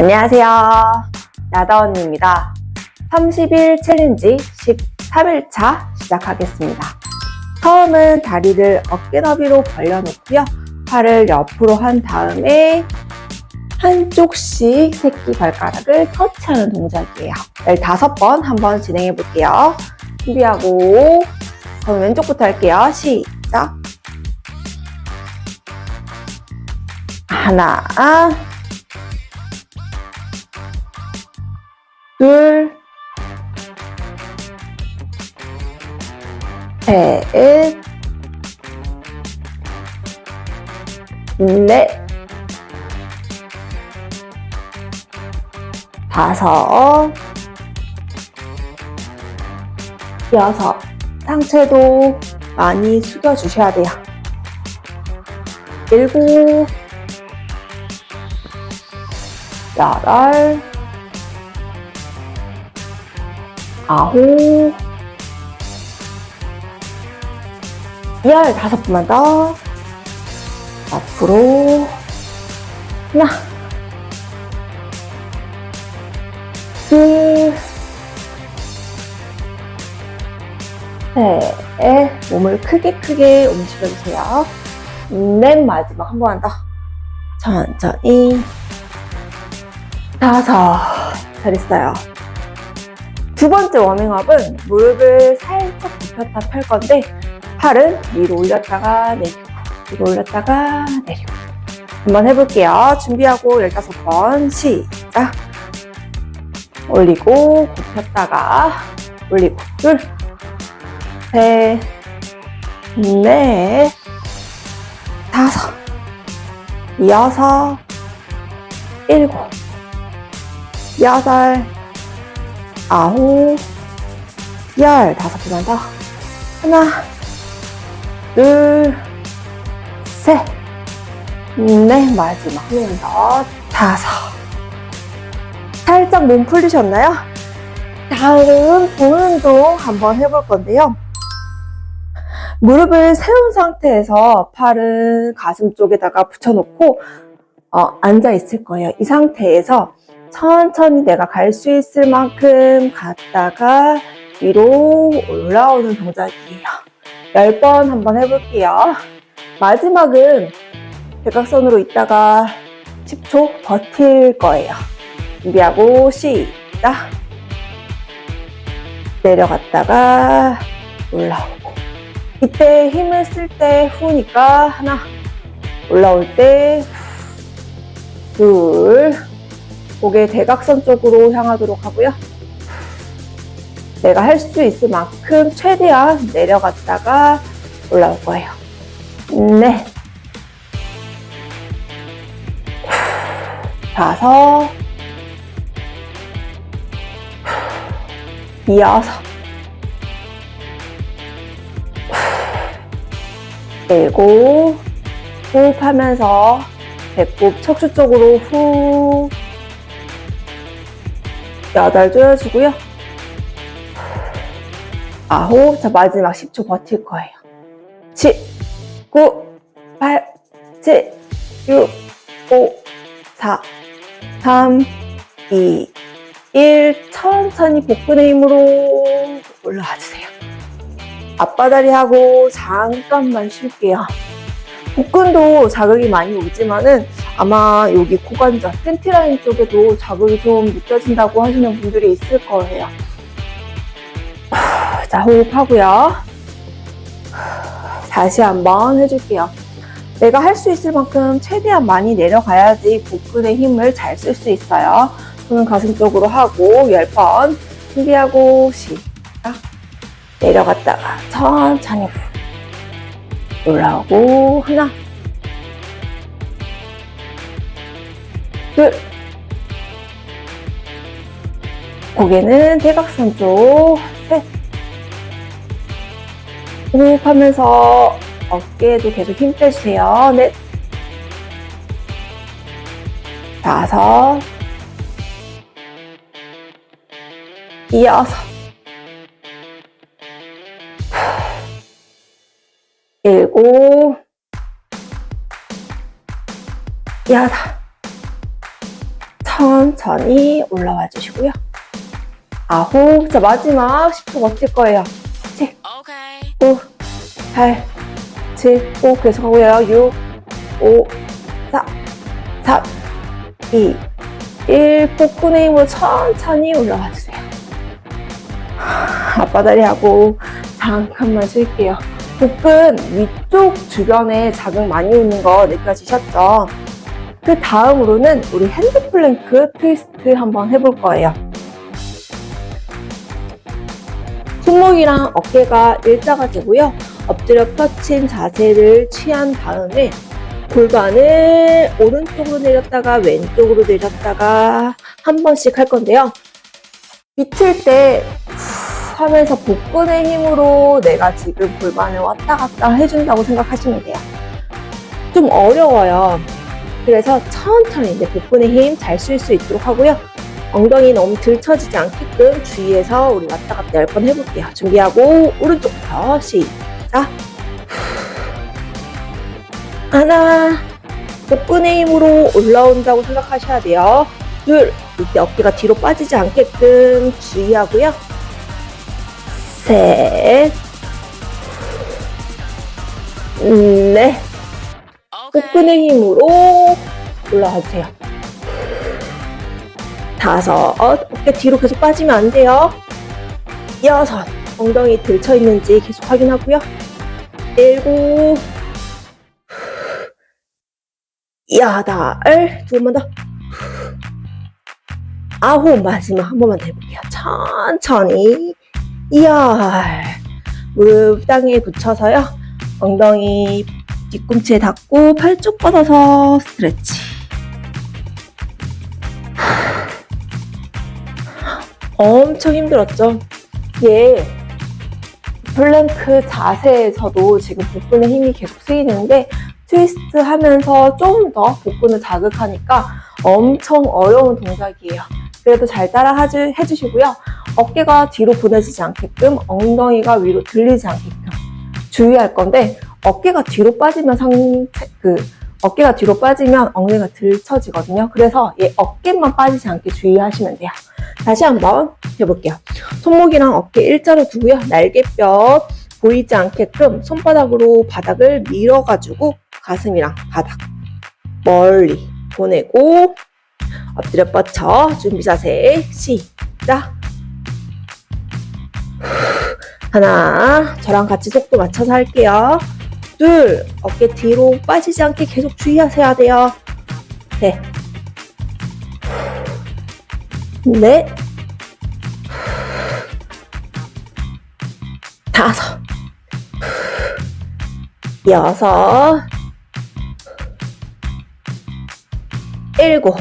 안녕하세요. 나다언니입니다. 30일 챌린지 13일차 시작하겠습니다. 처음은 다리를 어깨 너비로 벌려놓고요. 팔을 옆으로 한 다음에 한쪽씩 새끼 발가락을 터치하는 동작이에요. 15번 한번 진행해 볼게요. 준비하고 그럼 왼쪽부터 할게요. 시작. 하나, 둘, 셋, 넷, 다섯, 여섯. 상체도 많이 숙여주셔야 돼요. 일곱, 여덟, 아홉, 열 다섯 번만 더. 앞으로. 하나, 둘, 셋, 몸을 크게 크게 움직여주세요. 넷, 마지막 한 번 더. 천천히. 다섯. 잘했어요. 두 번째 워밍업은 무릎을 살짝 굽혔다 펼 건데 팔은 위로 올렸다가 내리고 위로 올렸다가 내리고. 한번 해볼게요. 준비하고 15번 시작. 올리고 굽혔다가 올리고. 둘 셋, 넷, 다섯, 여섯, 일곱, 여덟, 아홉, 열, 다섯 번만 더. 하나, 둘, 셋, 넷, 마지막 한번 더. 다섯. 살짝 몸 풀리셨나요? 다음 등 운동 한번 해볼 건데요. 무릎을 세운 상태에서 팔은 가슴 쪽에다가 붙여놓고 어, 앉아 있을 거예요. 이 상태에서 천천히 내가 갈 수 있을 만큼 갔다가 위로 올라오는 동작이에요. 10번 한번 해볼게요. 마지막은 대각선으로 있다가 10초 버틸 거예요. 준비하고 시작! 내려갔다가 올라오고 이때 힘을 쓸 때 후니까 하나 올라올 때둘 고개 대각선 쪽으로 향하도록 하고요. 내가 할 수 있을 만큼 최대한 내려갔다가 올라올 거예요. 네. 다섯. 여섯. 일곱. 호흡하면서 배꼽 척추 쪽으로 후. 여덟 조여주고요. 아홉. 자, 마지막 10초 버틸 거예요. 10, 9, 8, 7, 6, 5, 4, 3, 2, 1. 천천히 복근의 힘으로 올라와 주세요. 앞바다리 하고 잠깐만 쉴게요. 복근도 자극이 많이 오지만은 아마 여기 고관절, 팬티라인 쪽에도 자극이 좀 느껴진다고 하시는 분들이 있을 거예요. 자, 호흡하고요. 다시 한번 해줄게요. 내가 할 수 있을 만큼 최대한 많이 내려가야지 복근의 힘을 잘 쓸 수 있어요. 손은 가슴 쪽으로 하고 10번 준비하고 시작 내려갔다가 천천히 올라오고 하나 둘. 고개는 대각선 쪽 셋. 호흡하면서 어깨에도 계속 힘 빼주세요. 넷. 다섯. 여섯 일곱. 여덟 천천히 올라와 주시고요. 아홉. 자, 마지막 10초 버틸 거예요. 7, Okay. 9, 8, 7, 5. 계속하고요. 6, 5, 4, 3, 2, 1. 복근의 힘으로 천천히 올라와 주세요. 앞바다리 하고 잠깐만 쉴게요. 복근 위쪽 주변에 자극 많이 오는 거 느껴지셨죠? 그 다음으로는 우리 핸드 플랭크 트위스트 한번 해볼 거예요. 손목이랑 어깨가 일자가 되고요. 엎드려 펴친 자세를 취한 다음에 골반을 오른쪽으로 내렸다가 왼쪽으로 내렸다가 한 번씩 할 건데요. 비틀 때후 하면서 복근의 힘으로 내가 지금 골반을 왔다 갔다 해준다고 생각하시면 돼요. 좀 어려워요. 그래서 천천히 이제 복근의 힘 잘 쓸 수 있도록 하고요. 엉덩이 너무 들쳐지지 않게끔 주의해서 우리 왔다 갔다 10번 해볼게요. 준비하고 오른쪽부터 시작. 하나, 복근의 힘으로 올라온다고 생각하셔야 돼요. 둘, 이때 어깨가 뒤로 빠지지 않게끔 주의하고요. 셋, 넷, Okay. 복근의 힘으로 올라가 주세요. 다섯, 어깨 뒤로 계속 빠지면 안 돼요. 여섯, 엉덩이 들쳐 있는지 계속 확인하고요. 일곱, 여덟, 두번 더. 아홉, 마지막 한 번만 더 해볼게요. 천천히. 열. 무릎 땅에 붙여서요. 엉덩이 뒤꿈치에 닿고 팔 쭉 뻗어서 스트레치. 엄청 힘들었죠? 이게 플랭크 자세에서도 지금 복근의 힘이 계속 쓰이는데 트위스트 하면서 좀 더 복근을 자극하니까 엄청 어려운 동작이에요. 그래도 잘 따라 해주시고요. 어깨가 뒤로 보내지지 않게끔 엉덩이가 위로 들리지 않게끔 주의할 건데 어깨가 뒤로 빠지면 상체 그 어깨가 뒤로 빠지면 엉덩이가 들쳐지거든요. 그래서 얘 어깨만 빠지지 않게 주의하시면 돼요. 다시 한번 해볼게요. 손목이랑 어깨 일자로 두고요. 날개뼈 보이지 않게끔 손바닥으로 바닥을 밀어가지고 가슴이랑 바닥 멀리 보내고 엎드려 뻗쳐 준비 자세 시작 하나 저랑 같이 속도 맞춰서 할게요 둘 어깨 뒤로 빠지지 않게 계속 주의하셔야 돼요 셋 넷, 다섯, 여섯, 일곱.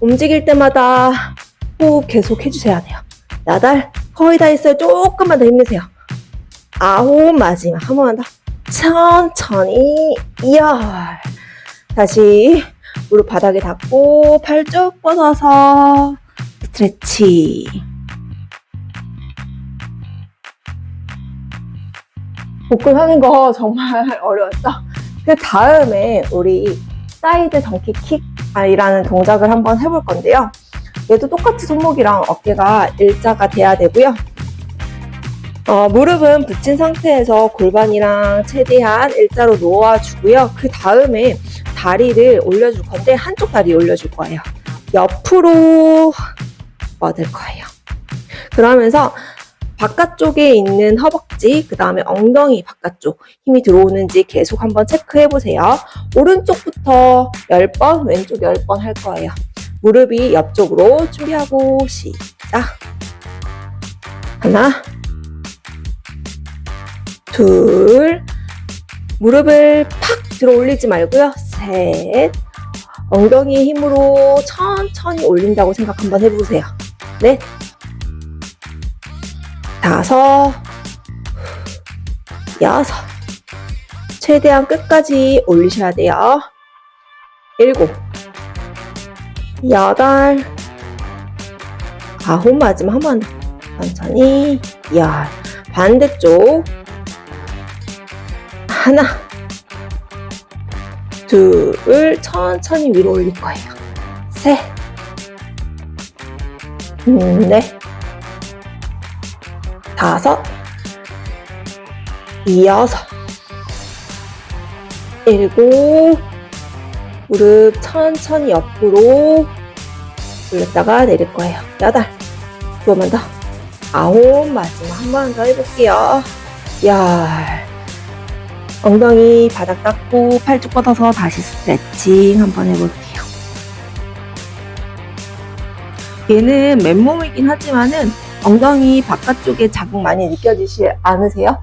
움직일 때마다 호흡 계속 해주셔야 돼요. 여덟, 거의 다 했어요. 조금만 더 힘내세요. 아홉, 마지막 한 번만 더. 천천히, 열. 다시 무릎 바닥에 닿고 팔 쭉 뻗어서 스트레치. 복근 하는 거 정말 어려웠죠? 그 다음에 우리 사이드 덩키 킥이라는 동작을 한번 해볼 건데요. 얘도 똑같이 손목이랑 어깨가 일자가 돼야 되고요. 어, 무릎은 붙인 상태에서 골반이랑 최대한 일자로 놓아주고요. 그 다음에 다리를 올려줄 건데 한쪽 다리 올려줄 거예요. 옆으로 뻗을 거예요. 그러면서 바깥쪽에 있는 허벅지, 그 다음에 엉덩이 바깥쪽 힘이 들어오는지 계속 한번 체크해 보세요. 오른쪽부터 10번, 왼쪽 10번 할 거예요. 무릎이 옆쪽으로 준비하고 시작. 하나, 둘, 무릎을 팍 들어 올리지 말고요. 셋, 엉덩이 힘으로 천천히 올린다고 생각 한번 해보세요. 넷, 다섯, 여섯. 최대한 끝까지 올리셔야 돼요. 일곱, 여덟, 아홉 마지막 한번 더. 천천히 열. 반대쪽 하나, 둘, 천천히 위로 올릴 거예요. 셋, 음, 네. 다섯, 여섯, 일곱, 무릎 천천히 옆으로 올렸다가 내릴 거예요. 여덟, 두 번만 더, 아홉, 마지막 한 번 더 해볼게요. 열, 엉덩이 바닥 닦고 팔쭉 뻗어서 다시 스트레칭 한번 해볼게요. 얘는 맨몸이긴 하지만은 엉덩이 바깥쪽에 자극 많이 느껴지지 않으세요?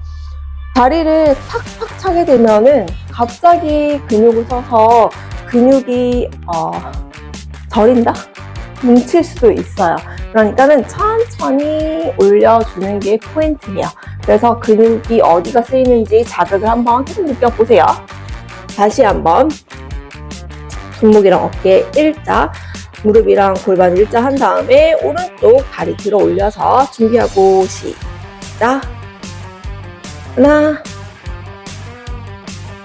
다리를 팍팍 차게 되면은 갑자기 근육을 써서 근육이 어, 저린다? 뭉칠 수도 있어요. 그러니까는 천천히 올려주는 게 포인트예요. 그래서 근육이 어디가 쓰이는지 자극을 한번 계속 느껴보세요. 다시 한번 손목이랑 어깨 일자, 무릎이랑 골반 일자 한 다음에 오른쪽 다리 들어 올려서 준비하고 시작. 하나,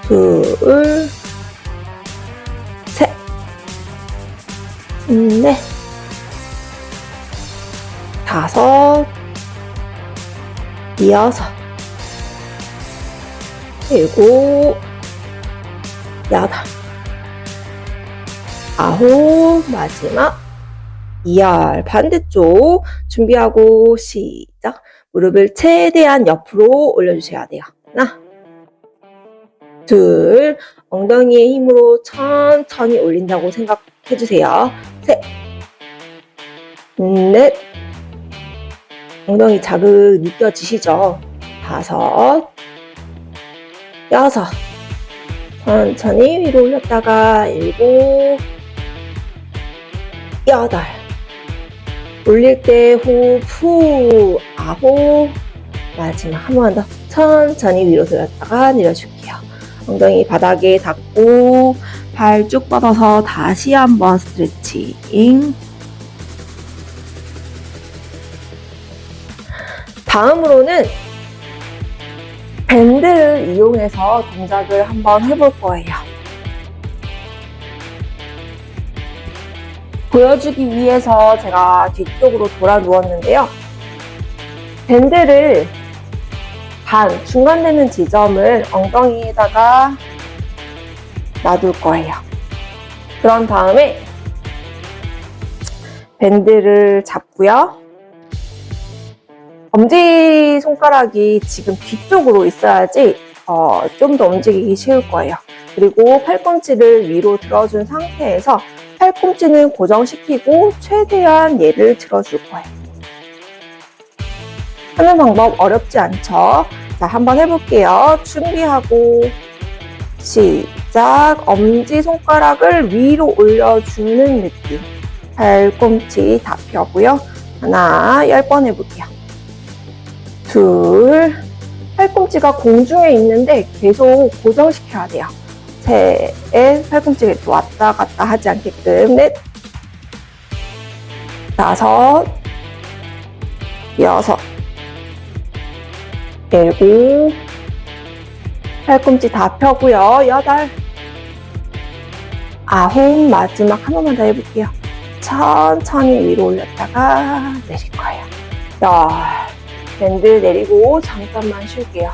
둘, 셋, 넷, 다섯, 여섯, 일곱, 여덟, 아홉, 마지막 열 반대쪽 준비하고 시작. 무릎을 최대한 옆으로 올려주셔야 돼요. 하나, 둘, 엉덩이의 힘으로 천천히 올린다고 생각해주세요. 셋, 넷, 엉덩이 자극 느껴지시죠? 다섯, 여섯, 천천히 위로 올렸다가 일곱, 여덟, 올릴 때 호흡 후 아홉 마지막 한 번 더 천천히 위로 들었다가 내려줄게요. 엉덩이 바닥에 닿고 발 쭉 뻗어서 다시 한번 스트레칭. 다음으로는 밴드를 이용해서 동작을 한번 해볼 거예요. 보여주기 위해서 제가 뒤쪽으로 돌아 누웠는데요. 밴드를 반 중간 되는 지점을 엉덩이에다가 놔둘 거예요. 그런 다음에 밴드를 잡고요. 엄지 손가락이 지금 뒤쪽으로 있어야지 어, 좀 더 움직이기 쉬울 거예요. 그리고 팔꿈치를 위로 들어준 상태에서 팔꿈치는 고정시키고 최대한 얘를 들어줄 거예요. 하는 방법 어렵지 않죠? 자, 한번 해볼게요. 준비하고 시작. 엄지 손가락을 위로 올려주는 느낌. 팔꿈치 다 펴고요. 하나, 열 번 해볼게요. 둘, 팔꿈치가 공중에 있는데 계속 고정시켜야 돼요. 셋, 팔꿈치가 왔다 갔다 하지 않게끔. 넷, 다섯, 여섯, 일곱, 팔꿈치 다 펴고요. 여덟, 아홉, 마지막 한 번만 더 해볼게요. 천천히 위로 올렸다가 내릴 거예요. 열, 밴드 내리고 잠깐만 쉴게요.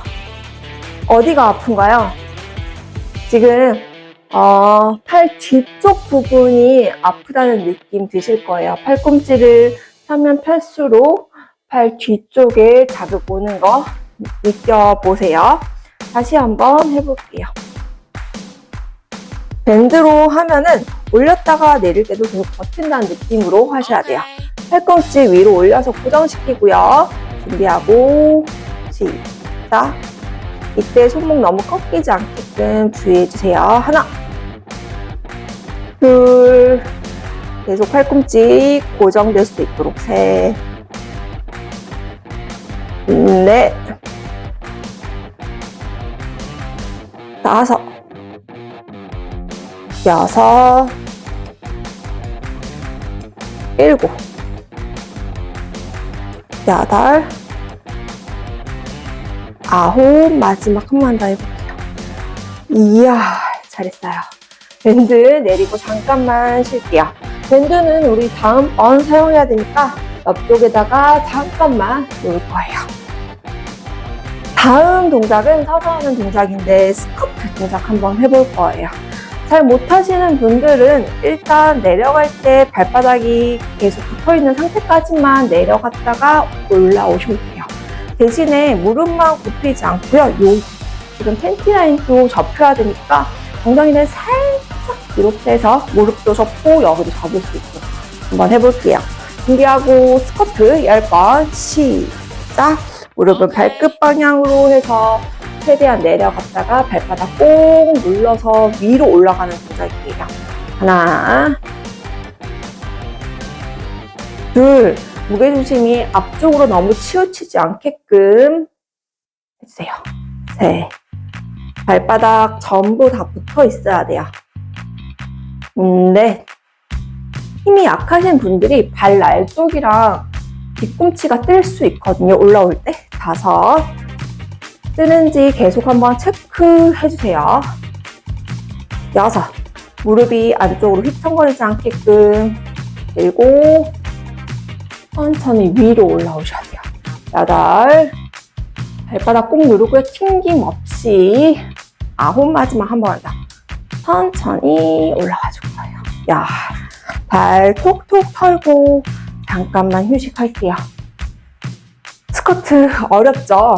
어디가 아픈가요? 지금 어, 팔 뒤쪽 부분이 아프다는 느낌 드실 거예요. 팔꿈치를 펴면 펼수록 팔 뒤쪽에 자극 오는 거 느껴보세요. 다시 한번 해볼게요. 밴드로 하면은 올렸다가 내릴 때도 계속 버틴다는 느낌으로 하셔야 돼요. 팔꿈치 위로 올려서 고정시키고요. 준비하고 시작. 이때 손목 너무 꺾이지 않게끔 주의해주세요. 하나, 둘, 계속 팔꿈치 고정될 수 있도록 셋, 넷, 다섯, 여섯, 일곱, 여덟, 아홉, 마지막 한 번 더 해볼게요. 이야, 잘했어요. 밴드 내리고 잠깐만 쉴게요. 밴드는 우리 다음번 사용해야 되니까 옆쪽에다가 잠깐만 놓을 거예요. 다음 동작은 서서 하는 동작인데 스쿼트 동작 한번 해볼 거예요. 잘 못하시는 분들은 일단 내려갈 때 발바닥이 계속 붙어 있는 상태까지만 내려갔다가 올라오시면 돼요. 대신에 무릎만 굽히지 않고요. 요 지금 팬티 라인도 접혀야 되니까 엉덩이를 살짝 빼서 무릎도 접고 여기도 접을 수 있게 한번 해볼게요. 준비하고 스쿼트 10번 시작 오케이. 발끝 방향으로 해서 최대한 내려갔다가 발바닥 꼭 눌러서 위로 올라가는 동작이에요. 하나, 둘, 무게중심이 앞쪽으로 너무 치우치지 않게끔 해주세요. 셋, 발바닥 전부 다 붙어 있어야 돼요. 음, 넷, 힘이 약하신 분들이 발 날쪽이랑 뒤꿈치가 뜰 수 있거든요. 올라올 때. 다섯, 뜨는지 계속 한번 체크해 주세요. 여섯, 무릎이 안쪽으로 휘청거리지 않게끔. 일곱, 천천히 위로 올라오셔야 돼요. 여덟, 발바닥 꼭 누르고요. 튕김 없이. 아홉, 마지막 한 번 더. 천천히 올라와 줄 거예요. 야, 발 톡톡 털고 잠깐만 휴식할게요. 스쿼트 어렵죠?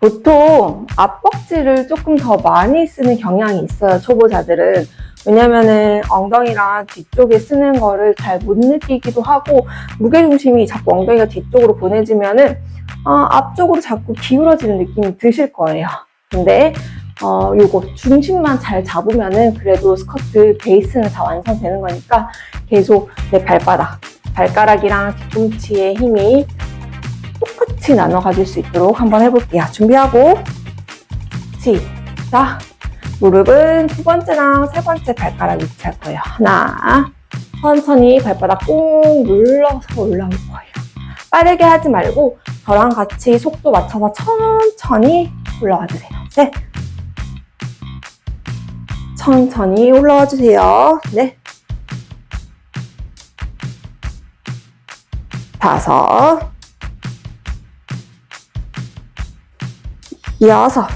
보통 앞벅지를 조금 더 많이 쓰는 경향이 있어요, 초보자들은. 왜냐면은 엉덩이랑 뒤쪽에 쓰는 거를 잘 못 느끼기도 하고, 무게중심이 자꾸 엉덩이가 뒤쪽으로 보내지면은, 어, 앞쪽으로 자꾸 기울어지는 느낌이 드실 거예요. 근데, 어, 요거 중심만 잘 잡으면은 그래도 스쿼트 베이스는 다 완성되는 거니까 계속 내 발바닥, 발가락이랑 뒤꿈치의 힘이 똑 같이 나눠 가질 수 있도록 한번 해볼게요. 준비하고 시작. 무릎은 두 번째랑 세 번째 발가락 위치할 거예요. 하나, 천천히 발바닥 꾹 눌러서 올라올 거예요. 빠르게 하지 말고 저랑 같이 속도 맞춰서 천천히 올라와 주세요. 셋. 천천히 올라와 주세요. 네. 다섯. 여섯.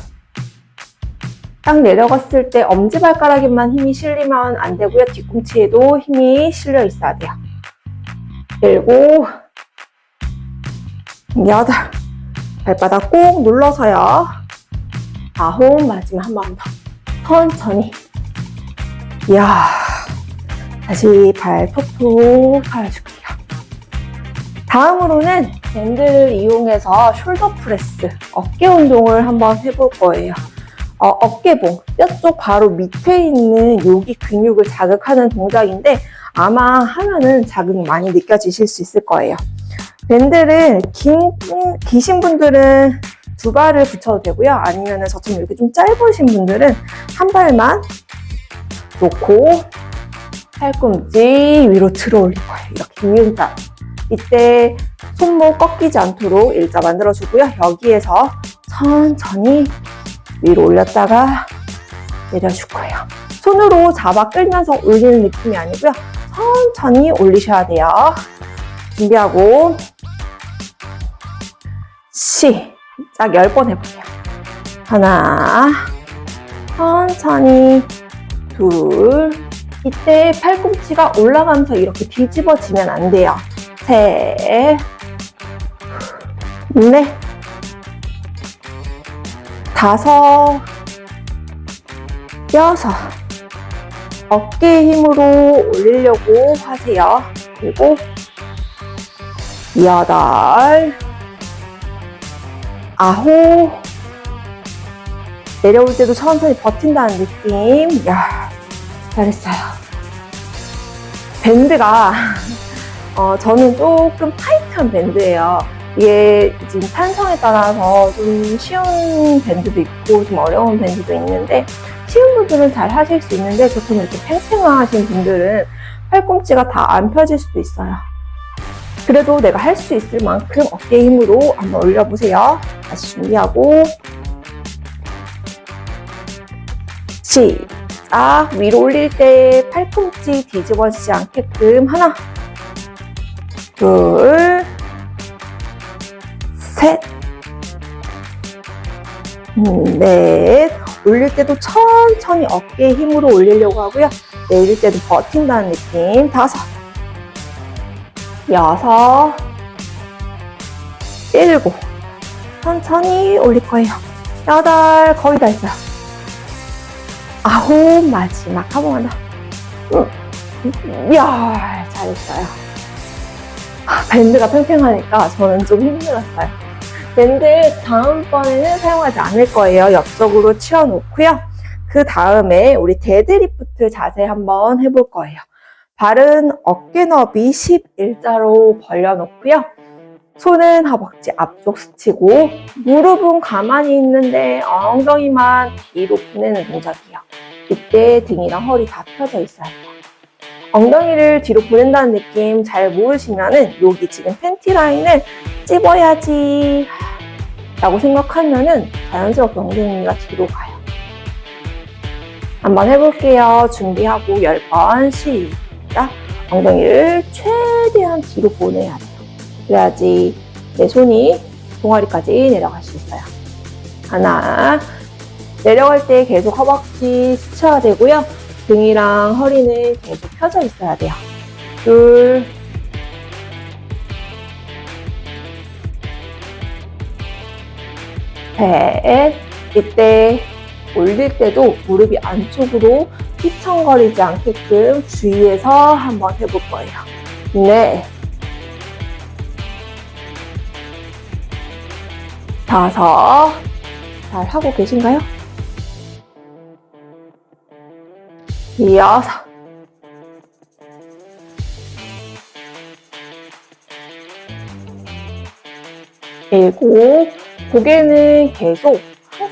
딱 내려갔을 때 엄지발가락에만 힘이 실리면 안 되고요. 뒤꿈치에도 힘이 실려 있어야 돼요. 일곱. 여덟. 발바닥 꼭 눌러서요. 아홉. 마지막 한 번 더. 천천히. 이야. 다시 발 톡톡 털어줄게요. 다음으로는 밴드를 이용해서 숄더 프레스, 어깨 운동을 한번 해볼 거예요. 어, 어깨봉, 뼈 쪽 바로 밑에 있는 여기 근육을 자극하는 동작인데 아마 하면은 자극이 많이 느껴지실 수 있을 거예요. 밴드를 긴, 기신 분들은 두 발을 붙여도 되고요. 아니면 저처럼 이렇게 좀 짧으신 분들은 한 발만 놓고 팔꿈치 위로 들어 올릴 거예요. 이렇게 니은자. 이때 손목 꺾이지 않도록 일자 만들어주고요. 여기에서 천천히 위로 올렸다가 내려줄 거예요. 손으로 잡아 끌면서 올리는 느낌이 아니고요. 천천히 올리셔야 돼요. 준비하고 시작 10번 해볼게요. 하나 천천히 둘 이때 팔꿈치가 올라가면서 이렇게 뒤집어지면 안 돼요. 셋, 넷, 다섯, 여섯. 어깨 힘으로 올리려고 하세요. 그리고 여덟, 아홉. 내려올 때도 천천히 버틴다는 느낌. 야, 잘했어요. 밴드가 어, 저는 조금 타이트한 밴드예요. 이게 지금 탄성에 따라서 좀 쉬운 밴드도 있고 좀 어려운 밴드도 있는데 쉬운 분들은 잘 하실 수 있는데 저처럼 이렇게 팽팽하신 분들은 팔꿈치가 다 안 펴질 수도 있어요. 그래도 내가 할 수 있을 만큼 어깨 힘으로 한번 올려보세요. 다시 준비하고 시작 위로 올릴 때 팔꿈치 뒤집어지지 않게끔 하나 둘, 셋, 음, 넷. 올릴 때도 천천히 어깨에 힘으로 올리려고 하고요. 내릴 때도 버틴다는 느낌. 다섯, 여섯, 일곱. 천천히 올릴 거예요. 여덟, 거의 다 했어요. 아홉, 마지막 한 번만 더. 음, 야, 잘했어요. 아, 밴드가 팽팽하니까 저는 좀 힘들었어요. 밴드 다음번에는 사용하지 않을 거예요. 옆쪽으로 치워놓고요. 그 다음에 우리 데드리프트 자세 한번 해볼 거예요. 발은 어깨 너비 11자로 벌려놓고요. 손은 허벅지 앞쪽 스치고 무릎은 가만히 있는데 엉덩이만 뒤로 보내는 동작이에요. 이때 등이랑 허리 다 펴져 있어야 돼요. 엉덩이를 뒤로 보낸다는 느낌 잘 모르시면은 여기 지금 팬티 라인을 찝어야지 라고 생각하면은 자연스럽게 엉덩이가 뒤로 가요. 한번 해볼게요. 준비하고 10번 시작. 엉덩이를 최대한 뒤로 보내야 돼요. 그래야지 내 손이 동아리까지 내려갈 수 있어요. 하나. 내려갈 때 계속 허벅지 스쳐야 되고요. 등이랑 허리는 계속 펴져 있어야 돼요. 둘. 셋. 이때 올릴 때도 무릎이 안쪽으로 휘청거리지 않게끔 주의해서 한번 해볼 거예요. 네. 다섯. 잘 하고 계신가요? 여섯. 일곱. 고개는 계속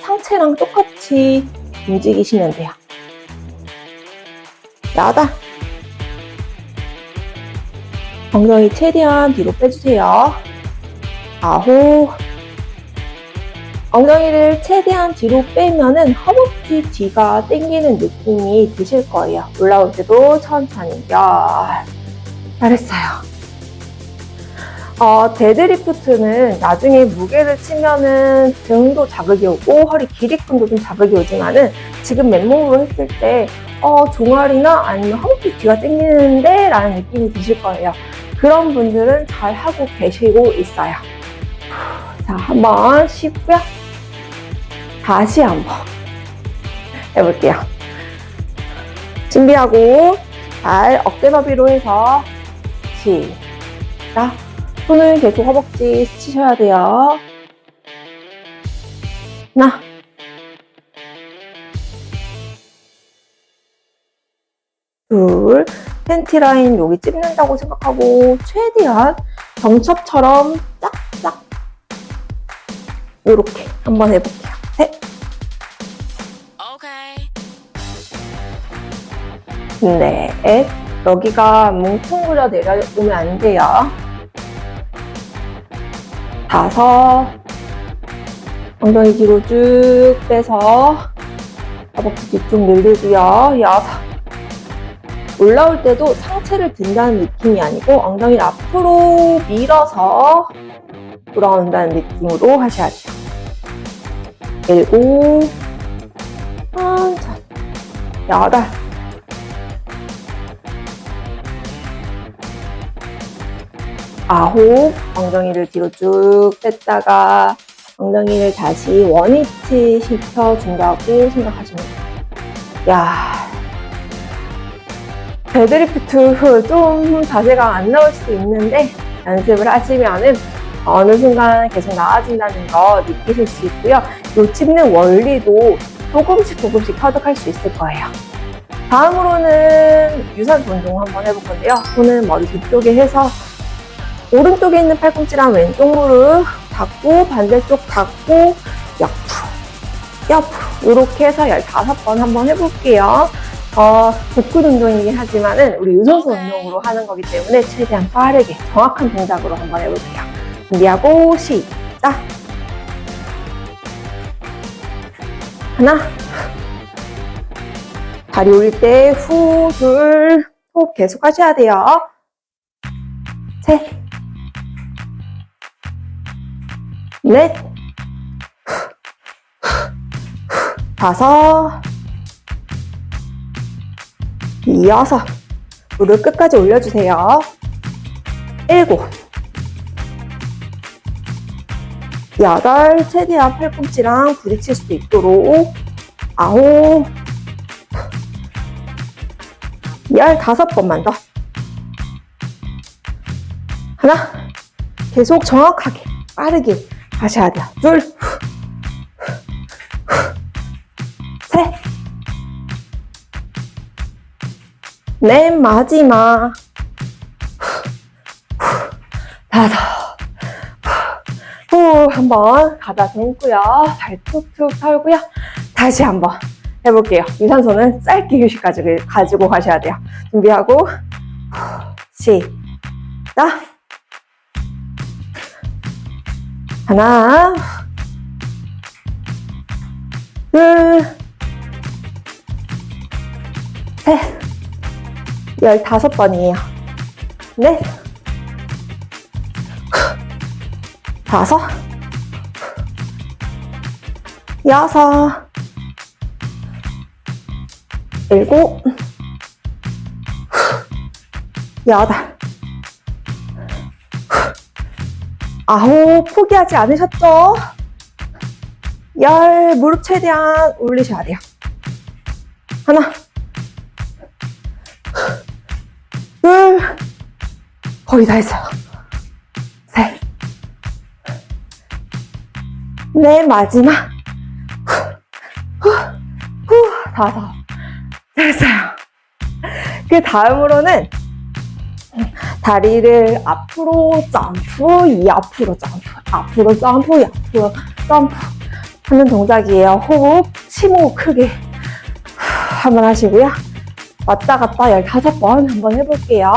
상체랑 똑같이 움직이시면 돼요. 여덟. 엉덩이 최대한 뒤로 빼주세요. 아홉. 엉덩이를 최대한 뒤로 빼면은 허벅지 뒤가 당기는 느낌이 드실 거예요. 올라올 때도 천천히 열. 잘했어요. 어, 데드리프트는 나중에 무게를 치면은 등도 자극이 오고 허리 길이끈도 좀 자극이 오지만은 지금 맨몸으로 했을 때 어, 종아리나 아니면 허벅지 뒤가 당기는데 라는 느낌이 드실 거예요. 그런 분들은 잘 하고 계시고 있어요. 자, 한번 쉬고요. 다시 한번 해볼게요. 준비하고 발 어깨 너비로 해서 시작. 손을 계속 허벅지 스치셔야 돼요. 하나. 둘. 팬티 라인 여기 찝는다고 생각하고 최대한 경첩처럼 짝짝 이렇게 한번 해볼게요. 네. 여기가 뭉퉁그려 내려오면 안 돼요. 다섯. 엉덩이 뒤로 쭉 빼서 허벅지 뒤쪽 늘리고요. 여섯. 올라올 때도 상체를 든다는 느낌이 아니고 엉덩이를 앞으로 밀어서 돌아온다는 느낌으로 하셔야 돼요. 일곱. 천천히. 여덟. 아홉, 엉덩이를 뒤로 쭉 뺐다가 엉덩이를 다시 원위치 시켜준다고 생각하시면 돼요. 야 데드리프트 좀 자세가 안 나올 수도 있는데 연습을 하시면은 어느 순간 계속 나아진다는 거 느끼실 수 있고요. 요 찝는 원리도 조금씩 조금씩 터득할 수 있을 거예요. 다음으로는 유산소 운동 한번 해볼 건데요. 손은 머리 뒤쪽에 해서 오른쪽에 있는 팔꿈치랑 왼쪽 무릎 닫고 반대쪽 닫고 옆으로 옆으로 이렇게 해서 15번 한번 해볼게요. 어, 복근 운동이긴 하지만은 우리 유산소 운동으로 하는 거기 때문에 최대한 빠르게 정확한 동작으로 한번 해볼게요. 준비하고 시작! 하나 다리 올릴 때 후, 둘, 호 계속 하셔야 돼요. 셋, 넷, 다섯, 여섯. 무릎 끝까지 올려주세요. 일곱, 여덟, 최대한 팔꿈치랑 부딪힐 수 있도록. 아홉, 열 다섯 번만 더. 하나, 계속 정확하게, 빠르게 하셔야 돼요. 둘, 셋, 넷, 마지막. 다섯. 후, 한번 가다 듬고요. 잘 툭툭 털고요. 다시 한번 해볼게요. 유산소는 짧게 휴식 가지고, 가지고 가셔야 돼요. 준비하고, 후, 시작. 하나, 둘, 셋, 열다섯 번이에요. 넷, 다섯, 여섯, 일곱, 여덟, 아홉, 포기하지 않으셨죠? 열, 무릎 최대한 올리셔야 돼요. 하나, 둘, 거의 다 했어요. 셋, 넷, 마지막. 후, 후, 후, 다섯. 됐어요. 그 다음으로는 다리를 앞으로 점프, 이 앞으로 점프, 앞으로 점프, 이 앞으로 점프 하는 동작이에요. 호흡, 심호흡 크게 후, 한번 하시고요. 왔다 갔다 15번 한번 해볼게요.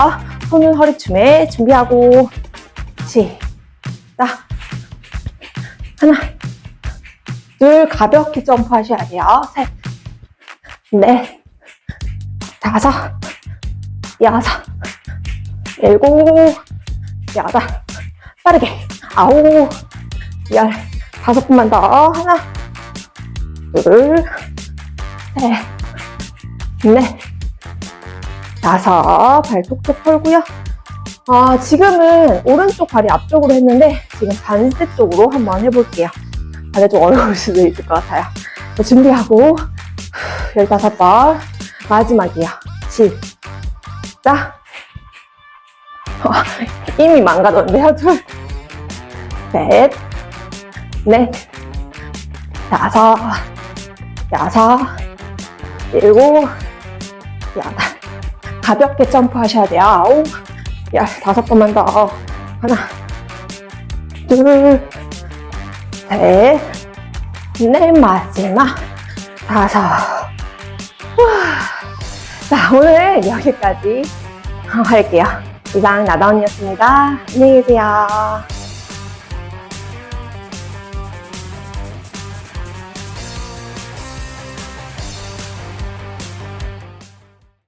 손은 허리춤에 준비하고 시작 하나 둘 가볍게 점프 하셔야 돼요. 셋 넷, 다섯, 여섯, 일곱, 여덟, 빠르게, 아홉, 열, 다섯 번만 더. 하나, 둘, 셋, 넷, 다섯. 발 톡톡 털고요. 아, 지금은 오른쪽 발이 앞쪽으로 했는데, 지금 반대 쪽으로 한번 해볼게요. 반대쪽 어려울 수도 있을 것 같아요. 자, 준비하고, 15번. 마지막이요. 시작. 어, 이미 망가졌는데요. 둘, 셋, 넷, 다섯, 여섯, 일곱, 여덟. 가볍게 점프하셔야 돼요. 아홉, 열, 다섯 번만 더. 하나, 둘, 셋, 넷, 마지막. 다섯. 후. 자, 오늘 여기까지 할게요. 이상 나다운이었습니다. 안녕히 계세요.